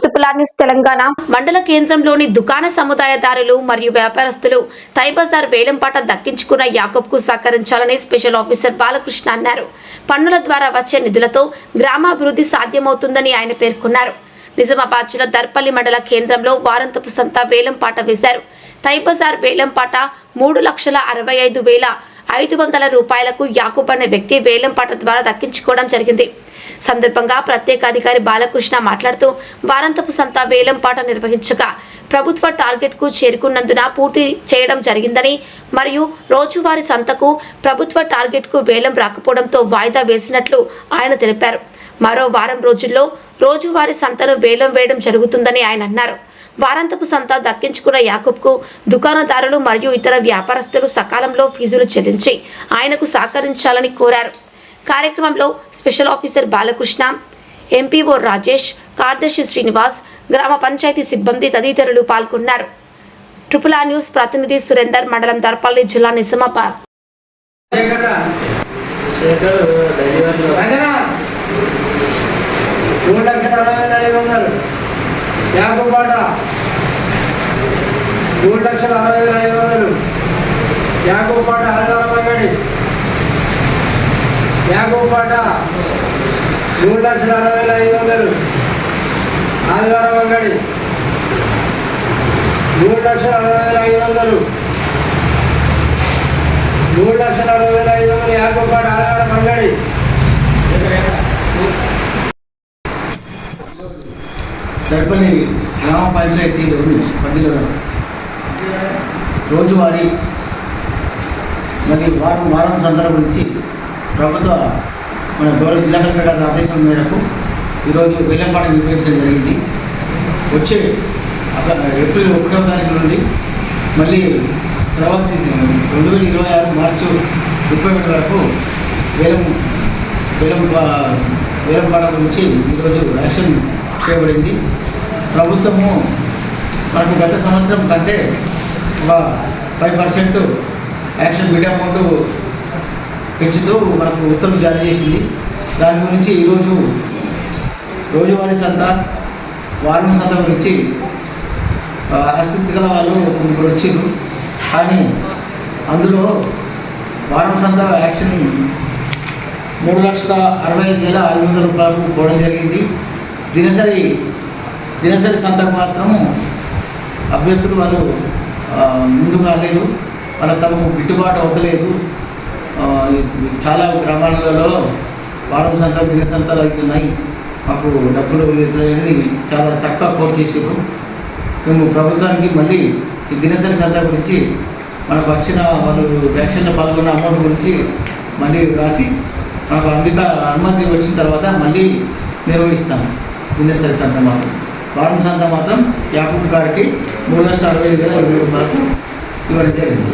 Triple R news Telangana. మండల కేంద్రంలోని దుకాణ సముదాయదారులు మరియు వ్యాపారస్తులు తైబజార్ వేలంపాట దక్కించుకున్న యాకబ్కు సహకరించాలని స్పెషల్ ఆఫీసర్ బాలకృష్ణ అన్నారు. పన్నుల ద్వారా వచ్చే నిధులతో గ్రామాభివృద్ధి సాధ్యమవుతుందని ఆయన పేర్కొన్నారు. నిజామాబాద్ జిల్లా దర్పల్లి మండల కేంద్రంలో వారంతపు సంత వేలంపాట వేశారు. తైబజార్ వేలంపాట మూడు లక్షల అరవై ఐదు వేల ఐదు వందల రూపాయలకు యాకూబ్ అనే వ్యక్తి వేలంపాట ద్వారా దక్కించుకోవడం జరిగింది. సందర్భంగా ప్రత్యేక అధికారి బాలకృష్ణ మాట్లాడుతూ వారంతపు సంత వేలంపాట నిర్వహించగా ప్రభుత్వ టార్గెట్కు చేరుకున్నందున పూర్తి చేయడం జరిగిందని మరియు రోజువారీ సంతకు ప్రభుత్వ టార్గెట్కు వేలం రాకపోవడంతో వాయిదా వేసినట్లు ఆయన తెలిపారు. మరో వారం రోజుల్లో రోజువారీ సంతను వేలం వేయడం జరుగుతుందని ఆయన అన్నారు. వారాంతపు సంత దక్కించుకున్న యాకూబ్కు దుకాణదారులు మరియు ఇతర వ్యాపారస్తులు సకాలంలో ఫీజులు చెల్లించి ఆయనకు సహకరించాలని కోరారు. కార్యక్రమంలో special officer Balakrishna MPO Rajesh కార్యదర్శి శ్రీనివాస్ గ్రామ పంచాయతీ సిబ్బంది తదితరులు పాల్గొన్నారు. ట్రిపుల్ ఆర్ న్యూస్ ప్రతినిధి సురేందర్ మండలం దర్పల్లి జిల్లా నిజామాబాద్. మూడు లక్షల అరవై వేల ఐదు వందలు యాకోబాట మూడు లక్షల అరవై వేల ఐదు వందలు యాకోబాట ఆదివారం అంగడి యాకోబాట మూడు లక్షల అరవై వేల ఐదు వందలు. ఆదివారం అంగడి. మూడు లక్షల అరవై వేల ఐదు వందలు. మూడు లక్షల అరవై వేల ఐదు వందలు యాకోబాట ఆదివారం అంగడి. దర్పల్లి గ్రామ పంచాయతీలో పరిధిలో రోజువారీ మరి వారం వారం సందర్భం నుంచి ప్రభుత్వ మన గౌరవ జిల్లా కలెక్టర్ గారి ఆదేశం మేరకు ఈరోజు వేలంపాట నిర్వహించడం జరిగింది. వచ్చే ఏప్రిల్ ఒకటవ తారీఖు నుండి మళ్ళీ తర్వాత రెండు వేల ఇరవై ఆరు మార్చి ముప్పై ఒకటి వరకు వేలం వేలం పా- వేలంపాట గురించి ఈరోజు యాక్షన్ చేయబడింది. ప్రభుత్వము మనకు గత సంవత్సరం కంటే ఒక five percent action media amount పెంచుతూ మనకు ఉత్తర్వులు జారీ చేసింది. దాని గురించి ఈరోజు రోజువారీ సంత వారం సంత గురించి ఆ, ఆసక్తి గల వాళ్ళు ముగ్గురు వచ్చారు కానీ అందులో వారం సంత యాక్షన్ మూడు లక్షల అరవై ఐదు వేల ఐదు వందల రూపాయలకు పోవడం జరిగింది. దినసరి దినసరి సంతకు మాత్రము అభ్యర్థులు వాళ్ళు ముందుకు రాలేదు. వాళ్ళ తమకు గిట్టుబాటు అవుతలేదు. చాలా గ్రామాలలో వారం సంతాలు దినసంతాలు అవుతున్నాయి. మాకు డబ్బులు అవుతున్నాయని చాలా తక్కువ కోట్ చేసారు మేము ప్రభుత్వానికి మళ్ళీ ఈ దినసరి సంత గురించి మనకు వచ్చిన వాళ్ళు వ్యాక్సిన్లో పాల్గొన్న అమౌంట్ గురించి మళ్ళీ రాసి మాకు అంగిక అనుమతి వచ్చిన తర్వాత మళ్ళీ నిర్వహిస్తాం దినసరి సంత మాత్రం. వారం సంత మాత్రం యాకూబ్ గారికి మూడు లక్షల అరవై వేల ఇరవై రూపాయలకు ఇవ్వడం జరిగింది.